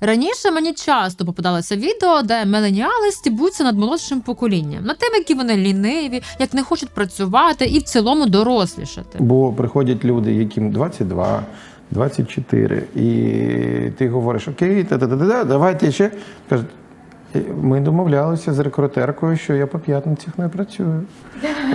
Раніше мені часто попадалося відео, де меленіали стібуться над молодшим поколінням, над тим, які вони ліниві, як не хочуть працювати і в цілому дорослішати. Бо приходять люди, яким 22, 24, і ти говориш, окей, та-та-та-та, давайте ще. Кажуть, ми домовлялися з рекрутеркою, що я по п'ятницях не працюю.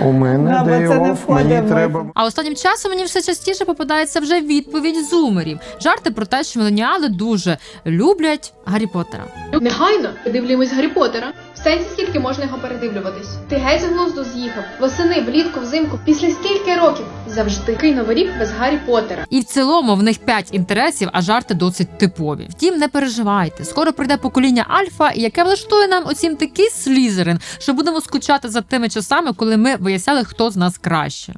У мене Да, day off, мені треба. А останнім часом мені все частіше попадається вже відповідь зумерів. Жарти про те, що меленіали дуже люблять Гаррі Поттера. Негайно подивлюємось Гаррі Поттера. В сенсі скільки можна його передивлюватись? Ти геть з глузду з'їхав. Восени, влітку, взимку. Після стільки років завжди Який новий рік без Гаррі Поттера. І в цілому в них п'ять інтересів, а жарти досить типові. Втім, не переживайте. Скоро прийде покоління Альфа, яке влаштує нам оцім такий слізерин, що будемо скучати за тими часами, коли ми виясняли, хто з нас краще.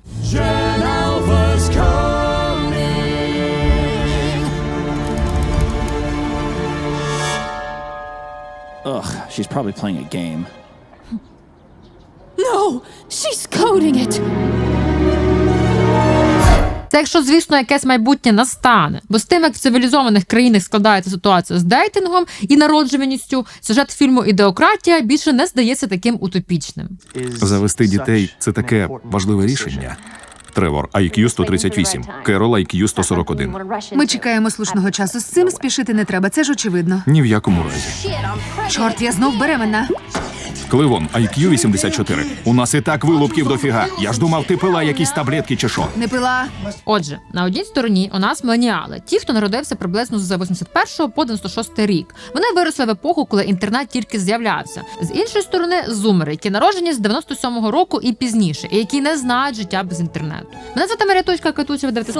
Ugh, she's probably playing a game. No, she's coding it. Це якщо, звісно, якесь майбутнє настане. Бо з тим, як в цивілізованих країнах складається ситуація з дейтингом і народжуваністю, сюжет фільму Ідеократія більше не здається таким утопічним. Завести дітей це таке важливе рішення. Тревор IQ 138, Керол IQ 141. Ми чекаємо слушного часу. З цим спішити не треба, це ж очевидно. Ні в якому разі. Чорт, я знов беременна. Кливон IQ 84. У нас і так вилупків дофіга. Я ж думав, ти пила якісь таблетки чи що. Не пила. Отже, на одній стороні у нас меленіали, ті, хто народився приблизно з 81 по 96 рік. Вони виросли в епоху, коли інтернет тільки з'являвся. З іншої сторони, зумери, які народжені з 97-го року і пізніше, і які не знають життя без інтернету. Мене звати Марія Туська Катуся, ви дивитесь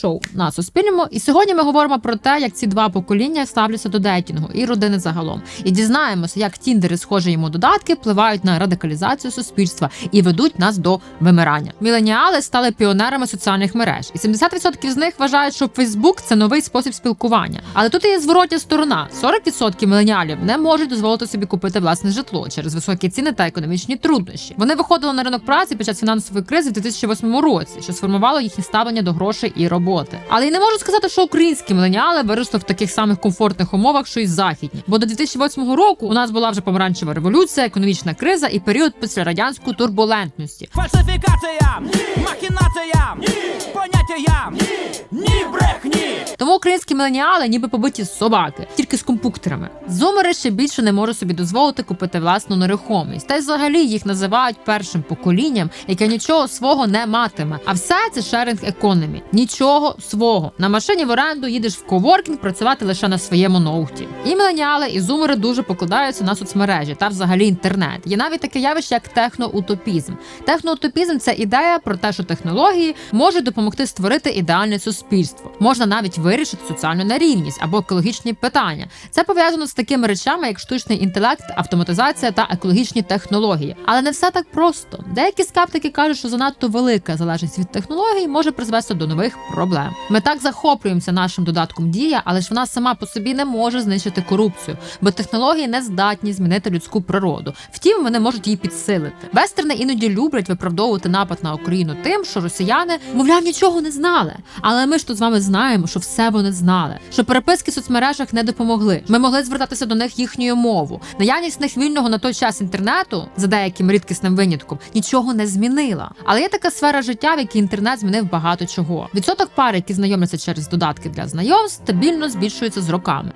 шоу на Суспільному. І сьогодні ми говоримо про те, як ці два покоління ставляться до дейтінгу і родини загалом. І дізнаємося, як тіндери, схожі йому додатки, впливають на радикалізацію суспільства і ведуть нас до вимирання. Міленіали стали піонерами соціальних мереж, і 70% з них вважають, що Фейсбук це новий спосіб спілкування. Але тут є зворотня сторона: 40% міленіалів не можуть дозволити собі купити власне житло через високі ціни та економічні труднощі. Вони виходили на ринок праці під час фінансової кризи в 2008 році, що сформувало їхнє ставлення до грошей і роботи. Але й не можу сказати, що українські міленіали виросли в таких самих комфортних умовах, що й західні. Бо до 2008 року у нас була вже помаранчева революція, економічна криза і період післярадянської турбулентності. Фальсифікаціям, махінаціям, поняттям, ні брехні. Тому українські міленіали ніби побиті собаки, тільки з компуктерами. Зумери ще більше не можуть собі дозволити купити власну нерухомість. Та й взагалі їх називають першим поколінням, яке нічого свого не матиме. А все це шеринг економі. Нічого свого. На машині в оренду їдеш в коворкінг працювати лише на своєму ноуті. І міленіали, і зумери дуже покладаються на соцмережі та взагалі інтернет. Є навіть таке явище, як техноутопізм. Техноутопізм це ідея про те, що технології можуть допомогти створити ідеальне суспільство. Можна навіть вирішити соціальну нерівність або екологічні питання. Це пов'язано з такими речами, як штучний інтелект, автоматизація та екологічні технології. Але не все так просто. Деякі скептики кажуть, що занадто велика залежність від технологій може призвести до нових проблем. Ми так захоплюємося нашим додатком дія, але ж вона сама по собі не може знищити корупцію, бо технології не здатні змінити людську природу. Втім, вони можуть її підсилити. Вестерни іноді люблять виправдовувати напад на Україну тим, що росіяни, мовляв, нічого не знали. Але ми ж тут з вами знаємо, що все вони знали. Що переписки в соцмережах не допомогли. Ми могли звертатися до них їхньою мовою. Наявність них вільного на той час інтернету, за деяким рідкісним винятком, нічого не змінила. Але є така сфера життя, в якій інтернет змінив багато чого. Відсоток пар, які знайомляться через додатки для знайомств, стабільно збільшується з роками.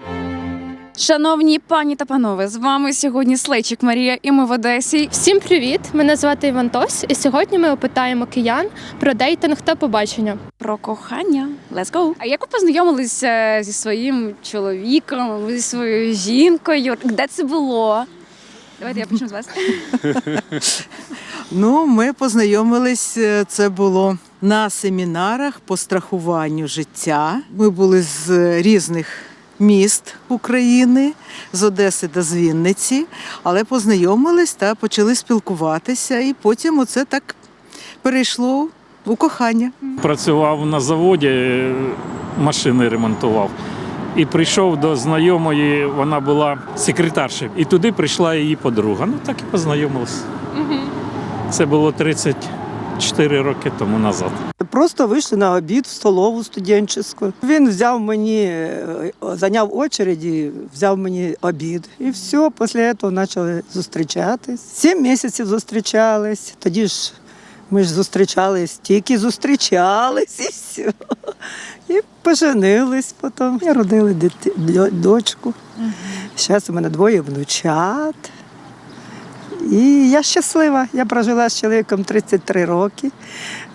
Шановні пані та панове, з вами сьогодні Слейчик Марія, і ми в Одесі. Всім привіт! Мене звати Іван Тос, і сьогодні ми опитаємо киян про дейтинг та побачення. Про кохання. Let's go! А як ви познайомилися зі своїм чоловіком, зі своєю жінкою? Де це було? Давайте я почну з вас. Ну, ми познайомились. е, Це було на семінарах по страхуванню життя. Ми були з різних міст України, з Одеси та з Вінниці, але познайомились та почали спілкуватися, і потім оце так перейшло у кохання. Працював на заводі, машини ремонтував. І прийшов до знайомої, вона була секретаршею. І туди прийшла її подруга. Ну так і познайомилися. Це було 34 роки тому назад. Просто вийшли на обід в столову студентську. Він взяв мені, е, зайняв очереді, взяв мені обід. І все, після цього почали зустрічатись. Сім місяців зустрічались. Тоді ж ми ж зустрічались, тільки зустрічались і все. І поженились потім. І родили дочку. Зараз у мене двоє внучат. І я щаслива. Я прожила з чоловіком 33 роки.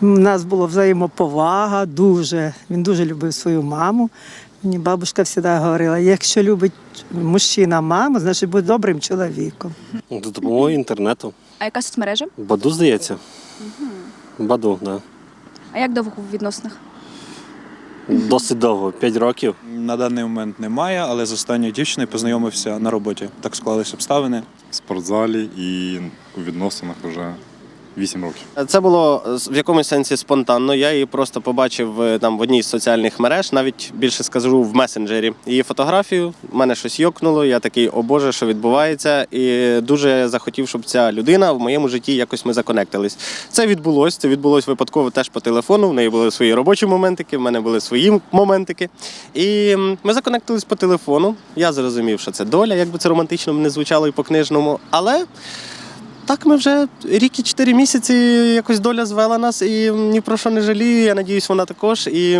У нас була взаємоповага, дуже. Він дуже любив свою маму. Мені бабушка завжди говорила, якщо любить мужчина маму, значить буде добрим чоловіком. За допомогою інтернету. А яка соцмережа? Баду, здається. Баду, так. Да. А як довго ви в відносинах? Досить довго, 5 років. На даний момент немає, але з останньою дівчиною познайомився на роботі. Так склалися обставини. В спортзалі і у відносинах вже 8 років. Це було в якомусь сенсі спонтанно. Я її просто побачив е, там в одній з соціальних мереж, навіть більше скажу в месенджері. Її фотографію. в мене щось йокнуло. Я такий, о Боже, що відбувається. І дуже захотів, щоб ця людина в моєму житті якось ми законектились. Це відбулось. Це відбулось випадково теж по телефону. В неї були свої робочі моментики, в мене були свої моментики. І ми законектились по телефону. Я зрозумів, що це доля, як би це романтично не звучало і по книжному. Але. Так, ми вже рік і чотири місяці якось доля звела нас і ні про що не жалію. Я надіюсь, вона також. І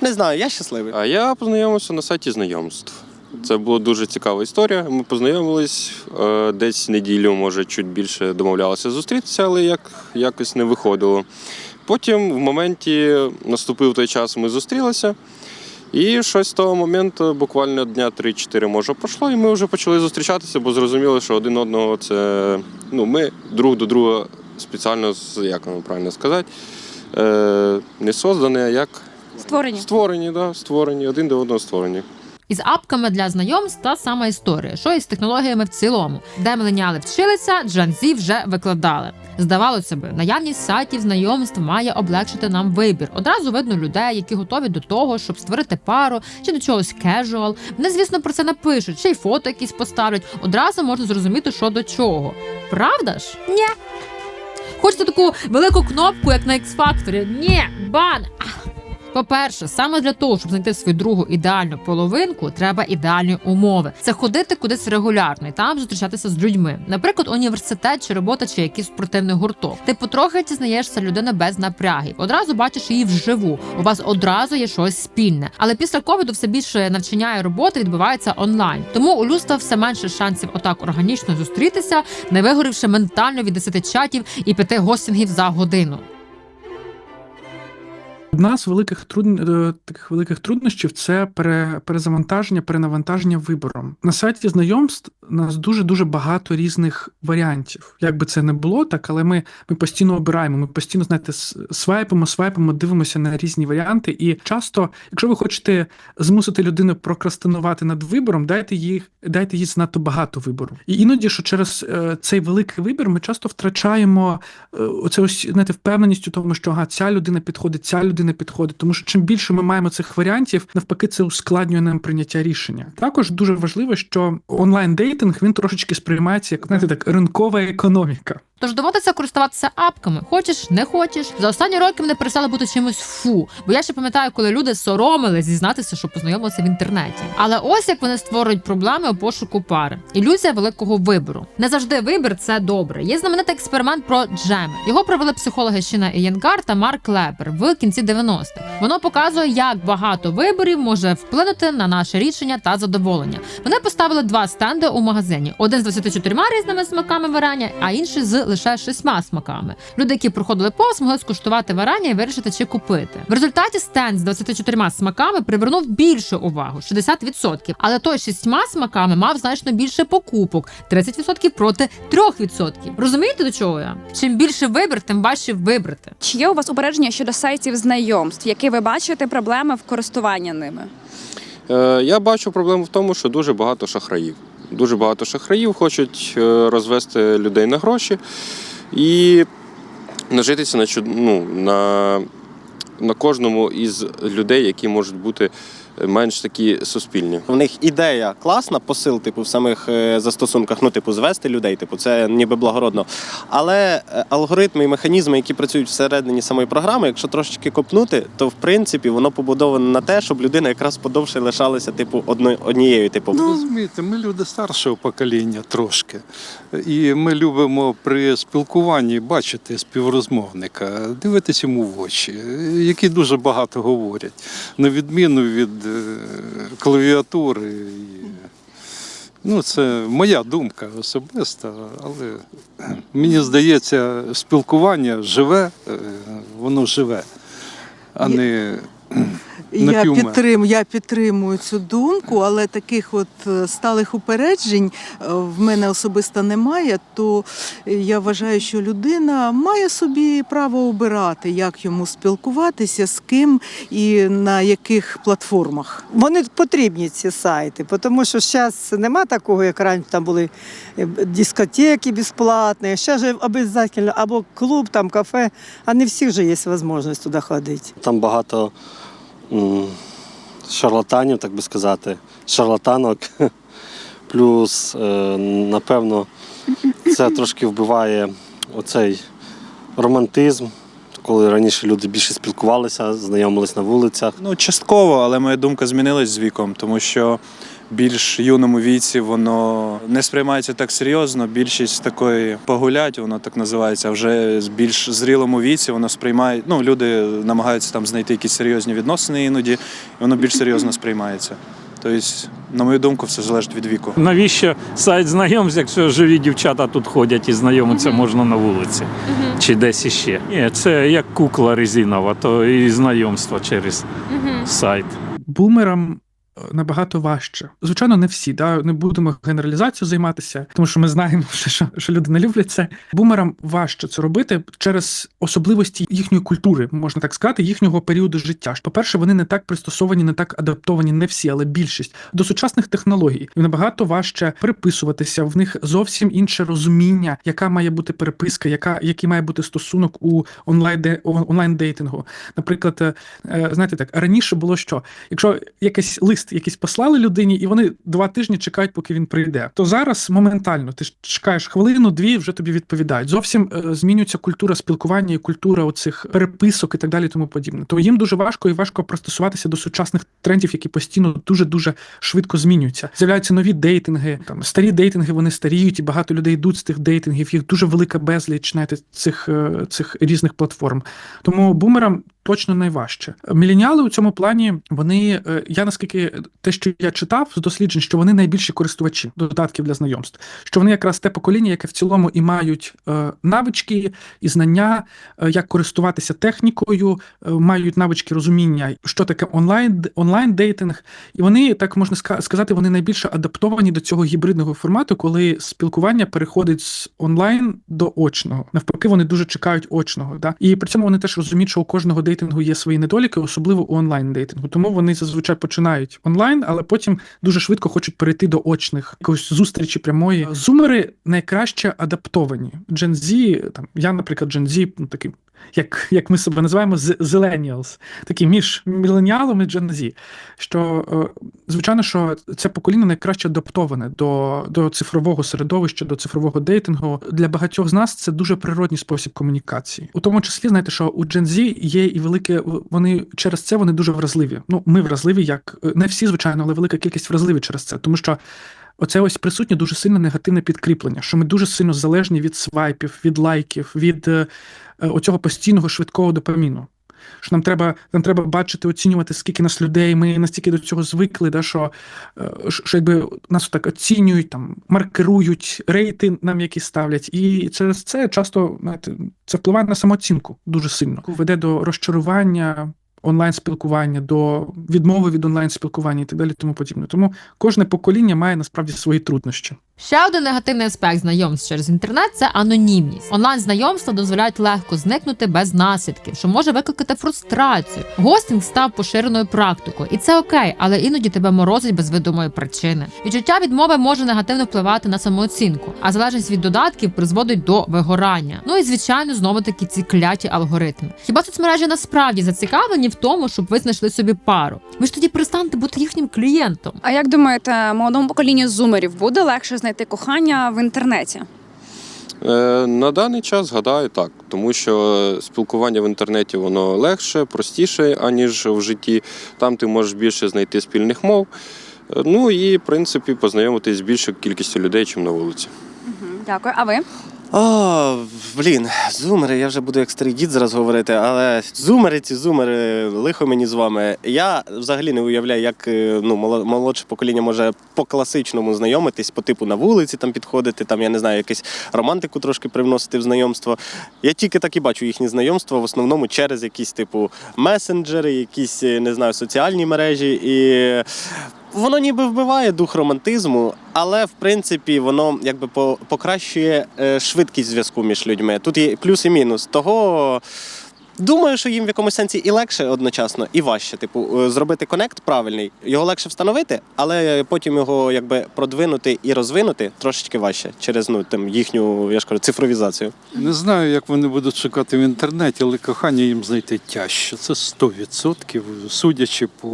не знаю, я щасливий. А я познайомився на сайті знайомств. Це була дуже цікава історія. Ми познайомились е, десь неділю, може, чуть більше домовлялися зустрітися, але як, якось не виходило. Потім в моменті наступив той час, ми зустрілися. І щось з того моменту, буквально дня 3-4 може пройшло, і ми вже почали зустрічатися, бо зрозуміли, що один одного це ну, ми друг до друга спеціально, з- як вам правильно сказати, е, не создані, а як Створені. Створені, да, створені, один до одного створені. Із апками для знайомств та сама історія, що і з технологіями в цілому, де миленіали вчилися, джанзі вже викладали. Здавалося б, наявність сайтів знайомств має облегшити нам вибір. Одразу видно людей, які готові до того, щоб створити пару чи до чогось кежуал. Вони, звісно, про це напишуть, ще й фото якісь поставлять. Одразу можна зрозуміти, що до чого. Правда ж? Ні. Хочете таку велику кнопку, як на X-Factor? Ні, бан! По-перше, саме для того, щоб знайти свою другу ідеальну половинку, треба ідеальні умови. Це ходити кудись регулярно і там зустрічатися з людьми. Наприклад, університет чи робота, чи якийсь спортивний гурток. Ти потрохи дізнаєшся людини без напрягів. Одразу бачиш її вживу. У вас одразу є щось спільне. Але після ковіду все більше навчання і роботи відбувається онлайн. Тому у людства все менше шансів отак органічно зустрітися, не вигорівши ментально від 10 чатів і 5 гостінгів за годину. Одна з великих труд... е, таких великих труднощів це пере... перезавантаження, перенавантаження вибором. На сайті знайомств у нас дуже дуже багато різних варіантів. Як би це не було, так але ми, ми постійно обираємо. Ми постійно знаєте, свайпимо, свайпимо, дивимося на різні варіанти. І часто, якщо ви хочете змусити людину прокрастинувати над вибором, дайте їй дайте їй занадто багато вибору. І іноді, що через е, цей великий вибір, ми часто втрачаємо е, оце ось знаєте, впевненість у тому, що ага, ця людина підходить, ця людина підходить. Тому що чим більше ми маємо цих варіантів, навпаки, це ускладнює нам прийняття рішення. Також дуже важливо, що онлайн дейтинг він трошечки сприймається як знаєте, так ринкова економіка. Тож доводиться користуватися апками. Хочеш, не хочеш. За останні роки мене перестало бути чимось фу. Бо я ще пам'ятаю, коли люди соромились зізнатися, що познайомилися в інтернеті. Але ось як вони створюють проблеми у пошуку пари. Ілюзія великого вибору. Не завжди вибір це добре. Є знаменитий експеримент про джеми. Його провели психологи Щіна Ієнгар та Марк Лепер в кінці 90-х. Воно показує, як багато виборів може вплинути на наше рішення та задоволення. Вони поставили два стенди у магазині: один з 24 різними смаками варення, а інший з лише шістьма смаками. Люди, які проходили повз, могли скуштувати варення і вирішити, чи купити. В результаті стенд з 24 смаками привернув більшу увагу 60%. Але той шістьма смаками мав значно більше покупок 30% проти 3%. Розумієте до чого я? Чим більше вибір, тим важче вибрати. Чи є у вас упередження щодо сайтів знайомств, які ви бачите проблеми в користуванні ними? Е, я бачу проблему в тому, що дуже багато шахраїв. Дуже багато шахраїв хочуть е, розвести людей на гроші і нажитися на, ну, на, на кожному із людей, які можуть бути менш такі суспільні. В них ідея класна, посил, типу, в самих е, застосунках, ну, типу, звести людей, типу, це ніби благородно. Але е, алгоритми і механізми, які працюють всередині самої програми, якщо трошечки копнути, то в принципі воно побудоване на те, щоб людина якраз подовше лишалася, типу, одно, однією, типу. Ну, розумієте, ми люди старшого покоління трошки. І ми любимо при спілкуванні бачити співрозмовника, дивитися йому в очі, які дуже багато говорять, на відміну від клавіатури. І, Ну, це моя думка особиста, але мені здається, спілкування живе, е, воно живе, а не Я підтрим, я підтримую цю думку, але таких от е, сталих упереджень е, в мене особисто немає. То я вважаю, що людина має собі право обирати, як йому спілкуватися, з ким і на яких платформах. Вони потрібні ці сайти, тому що зараз нема такого, як раніше там були е, дискотеки безплатні, зараз же обов'язково або клуб, там кафе, а не всіх же є можливість туди ходити. Там багато шарлатанів, так би сказати, шарлатанок. Плюс, е, напевно, це трошки вбиває оцей романтизм, коли раніше люди більше спілкувалися, знайомились на вулицях. Ну, частково, але моя думка змінилась з віком, тому що більш юному віці воно не сприймається так серйозно. Більшість такої погулять, воно так називається. А вже з більш зрілому віці воно сприймає. Ну, люди намагаються там знайти якісь серйозні відносини іноді, і воно більш серйозно сприймається. Тобто, на мою думку, все залежить від віку. Навіщо сайт знайомств, якщо живі дівчата тут ходять і знайомитися можна на вулиці чи десь іще? Ні, це як кукла резинова, то і знайомство через сайт. Бумерам набагато важче. Звичайно, не всі, да? не будемо генералізацією займатися, тому що ми знаємо, що, що, люди не люблять це. Бумерам важче це робити через особливості їхньої культури, можна так сказати, їхнього періоду життя. По-перше, вони не так пристосовані, не так адаптовані, не всі, але більшість до сучасних технологій. І набагато важче переписуватися. В них зовсім інше розуміння, яка має бути переписка, яка який має бути стосунок у онлайн онлайн дейтингу. Наприклад, е, е, знаєте так, раніше було що, якщо якийсь лист якийсь послали людині, і вони два тижні чекають, поки він прийде, то зараз моментально ти чекаєш хвилину, дві вже тобі відповідають. Зовсім е, змінюється культура спілкування і культура оцих переписок і так далі, тому подібне. То їм дуже важко і важко пристосуватися до сучасних трендів, які постійно дуже дуже швидко змінюються. З'являються нові дейтинги. Там старі дейтинги вони старіють, і багато людей йдуть з тих дейтингів. Їх дуже велика безліч знаєте, цих, е, цих різних платформ. Тому бумерам точно найважче. Міленіали у цьому плані вони е, я наскільки те, що я читав з досліджень, що вони найбільші користувачі додатків для знайомств, що вони якраз те покоління, яке в цілому і мають е, навички і знання, е, як користуватися технікою, е, мають навички розуміння, що таке онлайн онлайн дейтинг, і вони так можна сказати, вони найбільше адаптовані до цього гібридного формату, коли спілкування переходить з онлайн до очного. Навпаки, вони дуже чекають очного. Да? І при цьому вони теж розуміють, що у кожного дейтингу є свої недоліки, особливо у онлайн дейтингу. Тому вони зазвичай починають онлайн, але потім дуже швидко хочуть перейти до очних якоїсь зустрічі прямої. Зумери найкраще адаптовані. Gen там я, наприклад, Gen Z, ну такий. Як, як ми себе називаємо, з- Zillennials, такі між міленіалом і Z. Що, е, звичайно, що це покоління найкраще адаптоване до, до цифрового середовища, до цифрового дейтингу. Для багатьох з нас це дуже природній спосіб комунікації. У тому числі, знаєте, що у Z є і велике, вони через це вони дуже вразливі. Ну, ми вразливі, як не всі, звичайно, але велика кількість вразливі через це, тому що. Оце ось присутнє дуже сильне негативне підкріплення, що ми дуже сильно залежні від свайпів, від лайків, від е, е, оцього постійного швидкого допаміну. Що нам треба, нам треба бачити, оцінювати, скільки нас людей, ми настільки до цього звикли, да, що, е, що якби нас так оцінюють, там, маркерують, рейти нам якісь ставлять. І через це часто знаєте, це впливає на самооцінку дуже сильно. Веде до розчарування онлайн спілкування, до відмови від онлайн спілкування і так далі, тому подібне. Тому кожне покоління має насправді свої труднощі. Ще один негативний аспект знайомств через інтернет це анонімність. Онлайн знайомства дозволяють легко зникнути без наслідків, що може викликати фрустрацію. Гостинг став поширеною практикою, і це окей, але іноді тебе морозить без видимої причини. Відчуття відмови може негативно впливати на самооцінку, а залежність від додатків призводить до вигорання. Ну і звичайно, знову таки ці кляті алгоритми. Хіба соцмережі насправді зацікавлені в тому, щоб ви знайшли собі пару? Ви ж тоді перестанете бути їхнім клієнтом. А як думаєте, молодому поколінню зумерів буде легше знайти кохання в інтернеті? Е, На даний час гадаю так, тому що спілкування в інтернеті воно легше, простіше, аніж в житті. Там ти можеш більше знайти спільних мов. Е, Ну і в принципі познайомитись з більшою кількістю людей, ніж на вулиці. Дякую. А ви? О, блін, зумери, я вже буду як старий дід зараз говорити, але зумери, ці зумери, лихо мені з вами. Я взагалі не уявляю, як е, ну, молодше покоління може по класичному знайомитись, по типу на вулиці там підходити, там, я не знаю, якусь романтику трошки привносити в знайомство. Я тільки так і бачу їхні знайомства в основному через якісь типу месенджери, якісь, е, не знаю, соціальні мережі. І Воно ніби вбиває дух романтизму, але в принципі воно якби по- покращує е, швидкість зв'язку між людьми. Тут є плюс і мінус. Того думаю, що їм в якомусь сенсі і легше одночасно, і важче. Типу, е, зробити конект правильний. Його легше встановити, але потім його якби продвинути і розвинути трошечки важче через ну там їхню, я ж кажу, цифровізацію. Не знаю, як вони будуть шукати в інтернеті, але кохання їм знайти тяжче. Це 100%, судячи по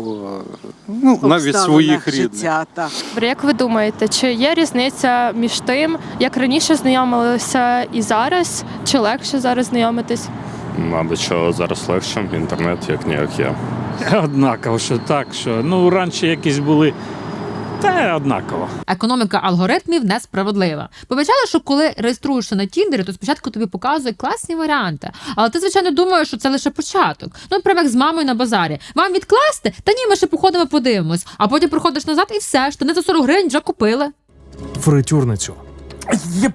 ну, навіть своїх рідних. життя, так. Як ви думаєте, чи є різниця між тим, як раніше знайомилися і зараз, чи легше зараз знайомитись? Мабуть, що зараз легше інтернет, як ніяк є. Однаково, що так, що ну раніше якісь були. Та однаково. Економіка алгоритмів несправедлива. Помічали, що коли реєструєшся на Тіндері, то спочатку тобі показує класні варіанти. Але ти, звичайно, думаєш, що це лише початок. Ну, прямо як з мамою на базарі. Вам відкласти? Та ні, ми ще походимо, подивимось. А потім приходиш назад і все ж, ти не за 40 гривень вже купили. Фритюрницю. Єп.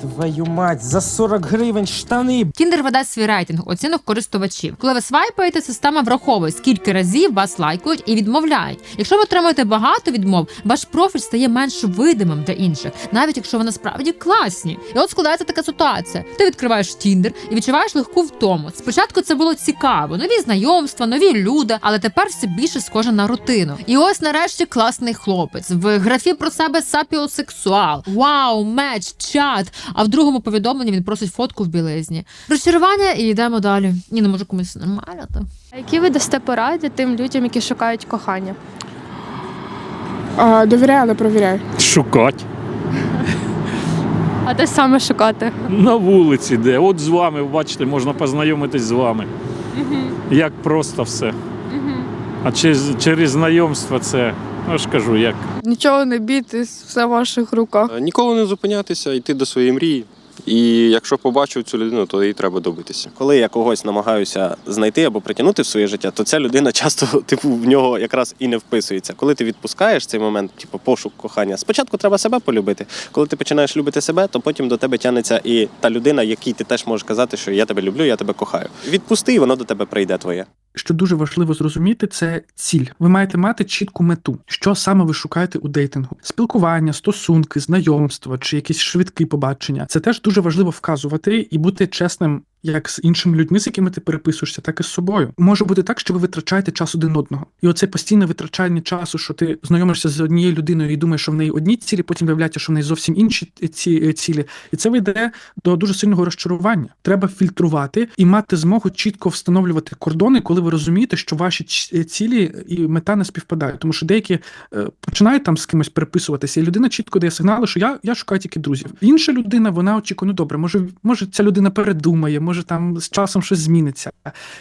Твою мать, за 40 гривень штани. Тіндер веде свій рейтинг оцінок користувачів. Коли ви свайпаєте, система враховує, скільки разів вас лайкають і відмовляють. Якщо ви отримуєте багато відмов, ваш профіль стає менш видимим для інших, навіть якщо ви насправді класні. І от складається така ситуація: ти відкриваєш Тіндер і відчуваєш легку втому. Спочатку це було цікаво, нові знайомства, нові люди, але тепер все більше схоже на рутину. І ось нарешті класний хлопець в графі про себе сапіосексуал. Вау, меч, чат. А в другому повідомленні він просить фотку в білизні. Розчарування і йдемо далі. Ні, не може комусь нормально. То. А які ви дасте поради тим людям, які шукають кохання? А, довіряю, але провіряю. Шукати. А де саме шукати? На вулиці, де. От з вами, бачите, можна познайомитись з вами. Як просто все. А через, через знайомство це, ну ж кажу, як. Нічого не бійтесь, все в ваших руках. Е, Ніколи не зупинятися, йти до своєї мрії. І якщо побачив цю людину, то їй треба добитися. Коли я когось намагаюся знайти або притягнути в своє життя, то ця людина часто типу в нього якраз і не вписується. Коли ти відпускаєш цей момент, типу пошук кохання, спочатку треба себе полюбити. Коли ти починаєш любити себе, то потім до тебе тягнеться і та людина, якій ти теж можеш казати, що я тебе люблю, я тебе кохаю. Відпусти, і воно до тебе прийде твоє. Що дуже важливо зрозуміти, це ціль. Ви маєте мати чітку мету, що саме ви шукаєте у дейтингу: спілкування, стосунки, знайомства чи якісь швидкі побачення. Це теж дуже важливо вказувати і бути чесним. Як з іншими людьми, з якими ти переписуєшся, так і з собою. Може бути так, що ви витрачаєте час один одного. І оце постійне витрачання часу, що ти знайомишся з однією людиною і думаєш, що в неї одні цілі, потім виявляється, що в неї зовсім інші ці е, цілі. І це веде до дуже сильного розчарування. Треба фільтрувати і мати змогу чітко встановлювати кордони, коли ви розумієте, що ваші цілі і мета не співпадають. Тому що деякі е, починають там з кимось переписуватися, і людина чітко дає сигнали, що я, я шукаю тільки друзів. Інша людина, вона очікує, ну добре, може, може ця людина передумає, може там з часом щось зміниться.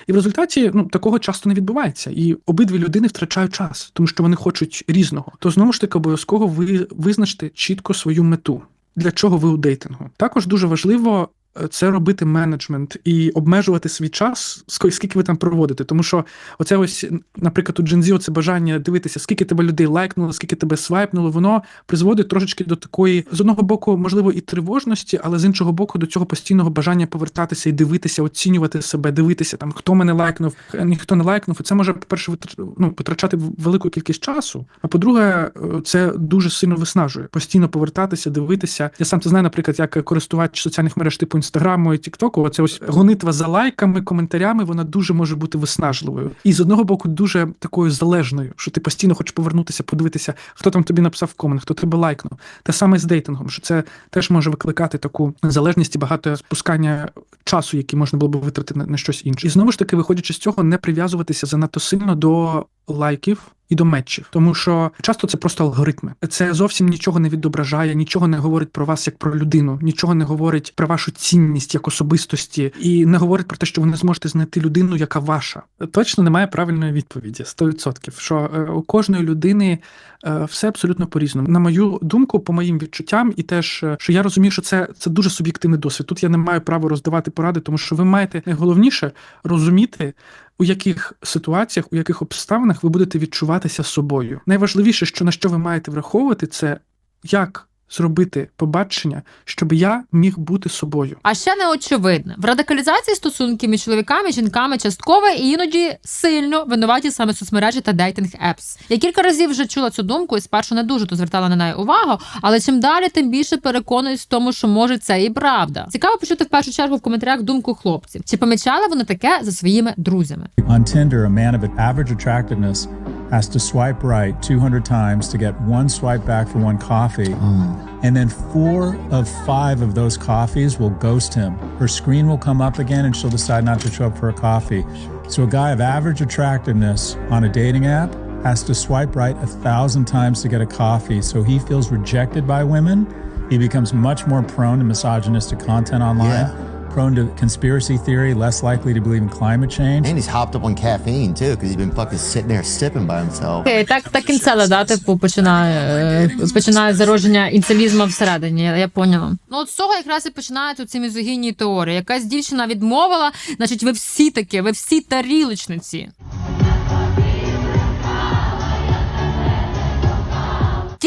І в результаті ну такого часто не відбувається. І обидві людини втрачають час, тому що вони хочуть різного. То знову ж таки обов'язково ви визначте чітко свою мету. Для чого ви у дейтингу? Також дуже важливо це робити менеджмент і обмежувати свій час, скільки ви там проводите. Тому що оце ось, наприклад, у Джензі, це бажання дивитися, скільки тебе людей лайкнуло, скільки тебе свайпнуло, воно призводить трошечки до такої, з одного боку, можливо, і тривожності, але з іншого боку, до цього постійного бажання повертатися і дивитися, оцінювати себе, дивитися там, хто мене лайкнув, е, ніхто не лайкнув. І це може, по-перше, ну, потрачати велику кількість часу. А по-друге, е, це дуже сильно виснажує. Постійно повертатися, дивитися. Я сам це знаю, наприклад, як користувач соціальних мереж типу інстаграму і Тіктоку. Оце ось гонитва за лайками, коментарями, вона дуже може бути виснажливою. І з одного боку, дуже такою залежною, що ти постійно хочеш повернутися, подивитися, хто там тобі написав комент, хто тебе лайкнув. Те саме з дейтингом, що це теж може викликати таку залежність і багато спускання часу, який можна було б витратити на, на щось інше. І знову ж таки, виходячи з цього, не прив'язуватися занадто сильно до лайків. І до метчів, тому що часто це просто алгоритми. Це зовсім нічого не відображає, нічого не говорить про вас як про людину, нічого не говорить про вашу цінність як особистості, і не говорить про те, що ви не зможете знайти людину, яка ваша. Точно немає правильної відповіді 100%. Що е, у кожної людини е, все абсолютно по-різному. На мою думку, по моїм відчуттям, і теж е, що я розумію, що це, це дуже суб'єктивний досвід. Тут я не маю права роздавати поради, тому що ви маєте найголовніше розуміти. У яких ситуаціях, у яких обставинах ви будете відчуватися собою? Найважливіше, що на що ви маєте враховувати, це як зробити побачення, щоб я міг бути собою. А ще не очевидне в радикалізації стосунків між чоловіками і жінками частково і іноді сильно винуваті саме соцмережі та дейтинг епс. Я кілька разів вже чула цю думку і спершу не дуже то звертала на неї увагу, але чим далі, тим більше переконуюсь в тому, що може це і правда. Цікаво почути в першу чергу в коментарях думку хлопців. Чи помічали вони таке за своїми друзями? On Tinder, a man of average attractiveness has to swipe right 200 times to get one swipe back for one coffee. Mm. And then four of five of those coffees will ghost him. Her screen will come up again and she'll decide not to show up for a coffee. So a guy of average attractiveness on a dating app has to swipe right a thousand times to get a coffee. So he feels rejected by women. He becomes much more prone to misogynistic content online. Prone to conspiracy theory, less likely to believe in climate change. And he's hopped up on caffeine too, because he's been fucking sitting there sipping by himself. Окей, так, так інцела, да, типу, починає, е, починає зародження інцелізму всередині, я, я поняла. Ну, от з цього якраз і починаються ці мізогінні теорії. Якась дівчина відмовила, значить, ви всі такі, ви всі тарілочниці.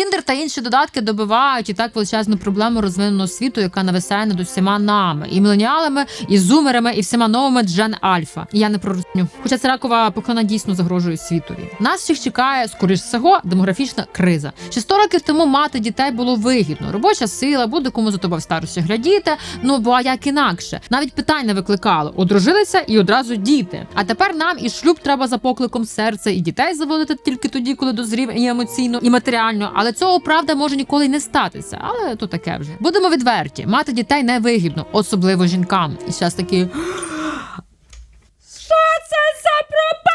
Тіндер та інші додатки добивають і так величезну проблему розвиненого світу, яка нависає над усіма нами, і міленіалами, і зумерами, і всіма новими Джен Альфа. Я не про русню. Хоча ця ракова пухлина дійсно загрожує світові. Нас всіх чекає, скоріш всього, демографічна криза. Ще 100 років тому мати дітей було вигідно. Робоча сила, буде кому за тобою в старості глядіти. Ну бо а як інакше. Навіть питань не викликало. Одружилися і одразу діти. А тепер нам і шлюб треба за покликом серця, і дітей заводити тільки тоді, коли дозрів і емоційно, і матеріально. Але цього правда може ніколи й не статися. Але то таке вже. Будемо відверті. Мати дітей невигідно, особливо жінкам. І зараз такі. Що це за пропаганда?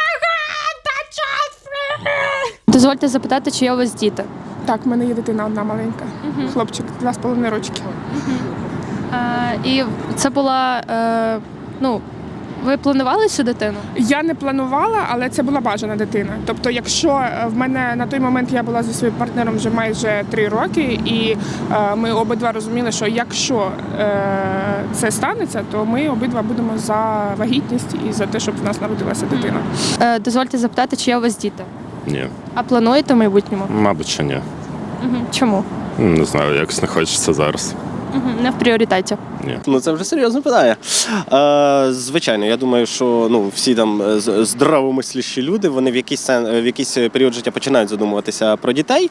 Дозвольте запитати, чи є у вас діти? Так, в мене є дитина одна маленька. Хлопчик, два з половиною рочки. Е, і це була. Е, ну, ви планували цю дитину? Я не планувала, але це була бажана дитина. Тобто, якщо е, в мене на той момент я була зі своїм партнером вже майже три роки, і е, ми обидва розуміли, що якщо е, це станеться, то ми обидва будемо за вагітність і за те, щоб в нас народилася дитина. Е, дозвольте запитати, чи є у вас діти? Ні, А плануєте в майбутньому? мабуть, що ні. Угу. Чому? Не знаю, якось не хочеться зараз. Угу. Не в пріоритеті. Ні. Ну це вже серйозне питання. Е, звичайно, я думаю, що ну всі там е, з- здравомислящі люди, вони в якийсь сен, в якийсь період життя починають задумуватися про дітей.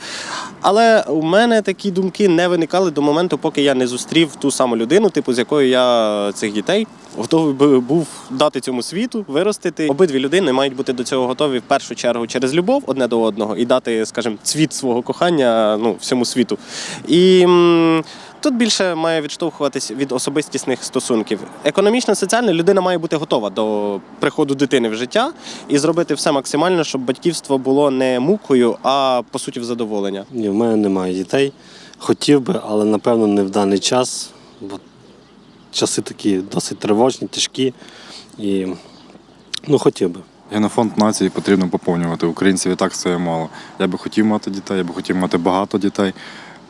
Але у мене такі думки не виникали до моменту, поки я не зустрів ту саму людину, типу з якою я цих дітей готовий би був дати цьому світу, виростити. Обидві людини мають бути до цього готові в першу чергу через любов одне до одного і дати, скажімо, цвіт свого кохання ну, всьому світу. І м, Тут більше має відштовхуватись від особистісних стосунків. Економічно, соціально людина має бути готова до приходу дитини в життя і зробити все максимально, щоб батьківство було не мукою, а по суті в задоволення. Ні, в мене немає дітей. Хотів би, але напевно не в даний час, бо часи такі досить тривожні, тяжкі. І ну, хотів би. Генофонд нації потрібно поповнювати. Українців і так стає мало. Я би хотів мати дітей, я би хотів мати багато дітей.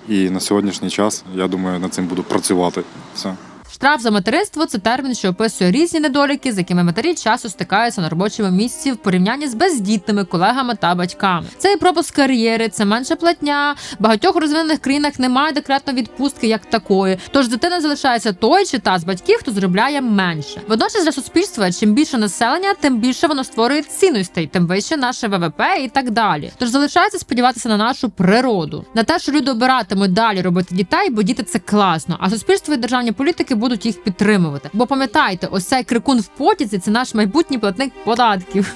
І на сьогоднішній час, я думаю, над цим буду працювати. Все. Штраф за материнство це термін, що описує різні недоліки, з якими матері часто стикаються на робочому місці в порівнянні з бездітними колегами та батьками. Це і пропуск кар'єри, це менша платня. В багатьох розвинених країнах немає декретної відпустки як такої. Тож дитина залишається той чи та з батьків, хто заробляє менше. Водночас для суспільства, чим більше населення, тим більше воно створює цінностей, тим вище наше ВВП і так далі. Тож залишається сподіватися на нашу природу, на те, що люди обиратимуть далі робити дітей, бо діти це класно. А суспільство і державні політики будуть їх підтримувати. Бо пам'ятайте, ось цей крикун в потязі це наш майбутній платник податків.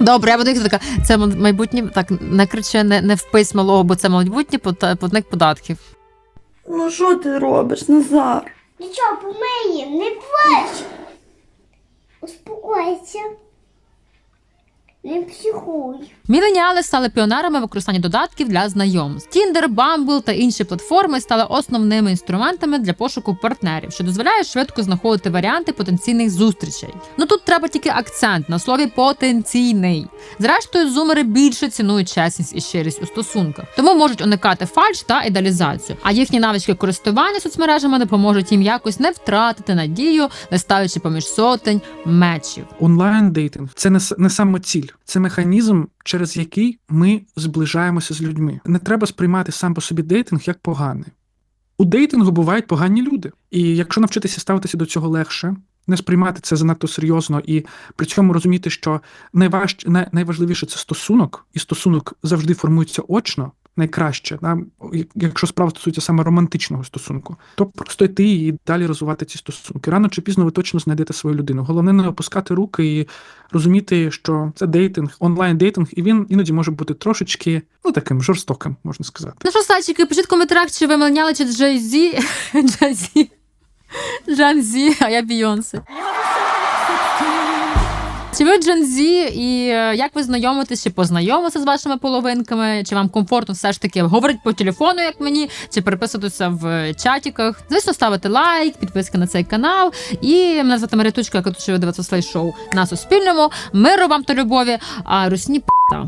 Добре, я буду їх така. Це майбутнє так не кричи, не, не впись малого, бо це майбутнє платник податків. Ну що ти робиш, Назар? Нічого, помиє, не плач. Успокойся. Не психуй. Міленіали стали піонерами використання додатків для знайомств. Tinder, Bumble та інші платформи стали основними інструментами для пошуку партнерів, що дозволяє швидко знаходити варіанти потенційних зустрічей. Ну тут треба тільки акцент на слові потенційний. Зрештою, зумери більше цінують чесність і щирість у стосунках, тому можуть уникати фальш та ідеалізацію. А їхні навички користування соцмережами допоможуть їм якось не втратити надію, не ставлячи поміж сотень мечів. Онлайн дейтинг це не, не самоціль, це механізм, через який ми зближаємося з людьми. Не треба сприймати сам по собі дейтинг як поганий. У дейтингу бувають погані люди. І якщо навчитися ставитися до цього легше, не сприймати це занадто серйозно і при цьому розуміти, що найваж... найважливіше це стосунок, і стосунок завжди формується очно. Найкраще, да? якщо справа стосується саме романтичного стосунку, то просто йти і далі розвивати ці стосунки. Рано чи пізно ви точно знайдете свою людину. Головне не опускати руки і розуміти, що це дейтинг, онлайн дейтинг, і він іноді може бути трошечки ну таким жорстоким, можна сказати. Ну що, Сачики, пишіть в коментарях, чи ви мелняли, чи Джей Зі. Джей Зі. Жан Зі, а я Бійонсе. Чи ви Зі, і е, як ви знайомитесь, чи познайомитеся з вашими половинками? Чи вам комфортно все ж таки говорити по телефону, як мені, чи переписуватися в чатіках? Звісно, ставити лайк, підписки на цей канал. І мене звати Марітучка, яка тут ще ви дивитися слайд шоу на Суспільному. Миру вам та любові, а русні п***та.